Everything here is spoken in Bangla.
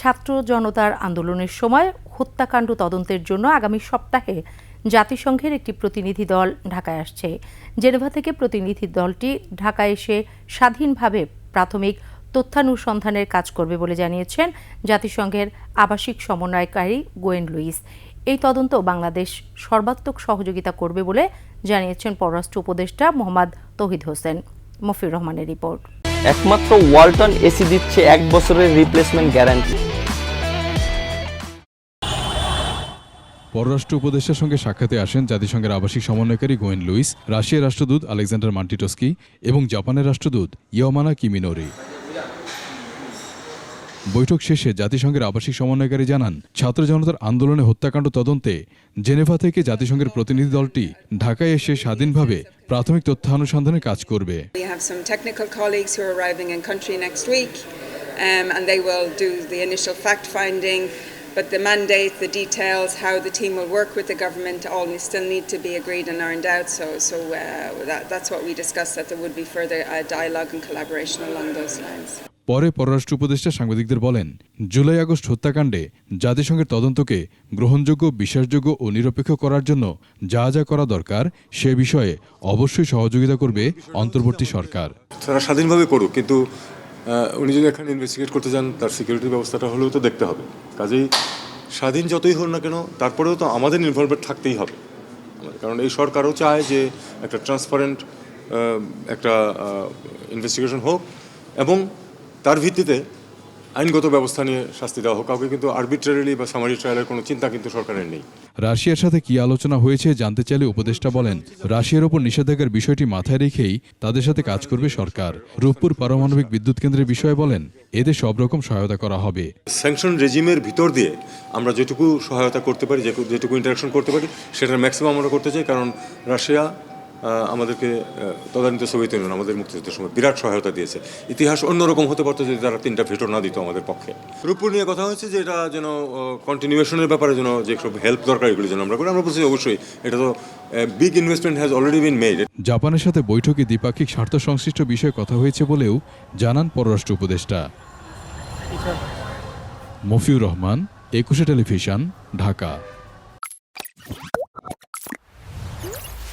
ছাত্র জনতার আন্দোলনের সময় হত্যাকাণ্ড তদন্তের জন্য আগামী সপ্তাহে জাতিসংঘের একটি প্রতিনিধি দল ঢাকায় আসছে। জেনেভা থেকে প্রতিনিধি দলটি ঢাকায় এসে স্বাধীনভাবে প্রাথমিক তথ্যানুসন্ধানের কাজ করবে বলে জানিয়েছেন জাতিসংঘের আবাসিক সমন্বয়কারী গোয়েন লুইস। এই তদন্ত বাংলাদেশ সর্বাত্মক সহযোগিতা করবে বলে জানিয়েছেন পররাষ্ট্র উপদেষ্টা মোহাম্মদ তহিদ হোসেন। মফির রহমানের রিপোর্ট। একমাত্র ওয়ালটন এসি দিচ্ছে এক বছরের রিপ্লেসমেন্ট গ্যারান্টি। পররাষ্ট্র উপদেষ্টার সঙ্গে সাক্ষাতে আসেন জাতিসংঘের আবাসিক সমন্বয়কারী গোয়েন লুইস রাশিয়ার রাষ্ট্রদূত আলেকজান্ডার মান্টিটস্কি এবং জাপানের রাষ্ট্রদূত ইয়মানা কিমিনোরি বৈঠক শেষে জাতিসংঘের আবাসিক সমন্বয়কারী জানান ছাত্র জনতার আন্দোলনে হত্যাকাণ্ড তদন্তে জেনেভা থেকে জাতিসংঘের প্রতিনিধি দলটি ঢাকায় এসে স্বাধীনভাবে প্রাথমিক তথ্যানুসন্ধানে কাজ করবে um, and they will do the initial fact finding. But the mandate, the details, how the team will work with the government, all still need to be agreed and ironed out. So, so uh, that, that's what we discussed. That there would be further uh, dialogue and collaboration along those lines. পরে পররাষ্ট্র উপদেষ্টা সাংবাদিকদের বলেন জুলাই আগস্ট হত্যাকাণ্ডে জাতিসংঘের তদন্তকে গ্রহণযোগ্য বিশ্বাসযোগ্য ও নিরপেক্ষ করার জন্য যা যা করা দরকার সে বিষয়ে অবশ্যই সহযোগিতা করবে অন্তর্বর্তী সরকার তারা স্বাধীনভাবে করুক কিন্তু উনি যদি এখানে ইনভেস্টিগেট করতে যান, তার সিকিউরিটি ব্যবস্থাটা হলেও তো দেখতে হবে। কাজেই স্বাধীন যতই হোক না কেন, তারপরেও তো আমাদের ইনভলভমেন্ট থাকতেই হবে। কারণ এই সরকারও চায় যে একটা ট্রান্সপারেন্ট একটা ইনভেস্টিগেশন হোক, এবং তার ভিত্তিতে আইনগত ব্যবস্থা নিয়ে শাস্তি দেওয়া হোক কাউকে কিন্তু আরবিট্রারিলি বা সামারি ট্রায়ালের কোনো চিন্তা কিন্তু সরকারের নেই। রাশিয়ার সাথে কি আলোচনা হয়েছে জানতে চাইলে উপদেষ্টা বলেন রাশিয়ার ওপর নিষেধাজ্ঞার বিষয়টি মাথায় রেখেই তাদের সাথে কাজ করবে সরকার। রূপপুর পারমাণবিক বিদ্যুৎ কেন্দ্রের বিষয়ে বলেন এতে সব রকম সহায়তা করা হবে। স্যাংশন রেজিমের ভিতর দিয়ে আমরা যেটুকু সহায়তা করতে পারি যেটুকু ইন্টারাকশন করতে পারি সেটার ম্যাক্সিমাম আমরা করতে চাই কারণ রাশিয়া আমাদেরকে তদানীত সোভিয়েত ইউনিয়ন আমাদের মুক্তিযুদ্ধের সময় বিরাট সহায়তা দিয়েছে। ইতিহাস অন্যরকম হতে পারতো যদি তারা তিনটা ভেটো না দিত আমাদের পক্ষে। রূপপুর নিয়ে কথা হয়েছে যে এটা যেন কন্টিনিউশনের ব্যাপারে যেন যে সব হেল্প দরকার, এগুলো যেন আমরা করি। আমরা বলছি অবশ্যই, এটা তো big investment has already been made জাপানের সাথে বৈঠকে দ্বিপাক্ষিক স্বার্থ সংশ্লিষ্ট বিষয়ে কথা হয়েছে বলেও জানান পররাষ্ট্র উপদেষ্টা। মফিউর রহমান, একুশে টেলিভিশন, ঢাকা।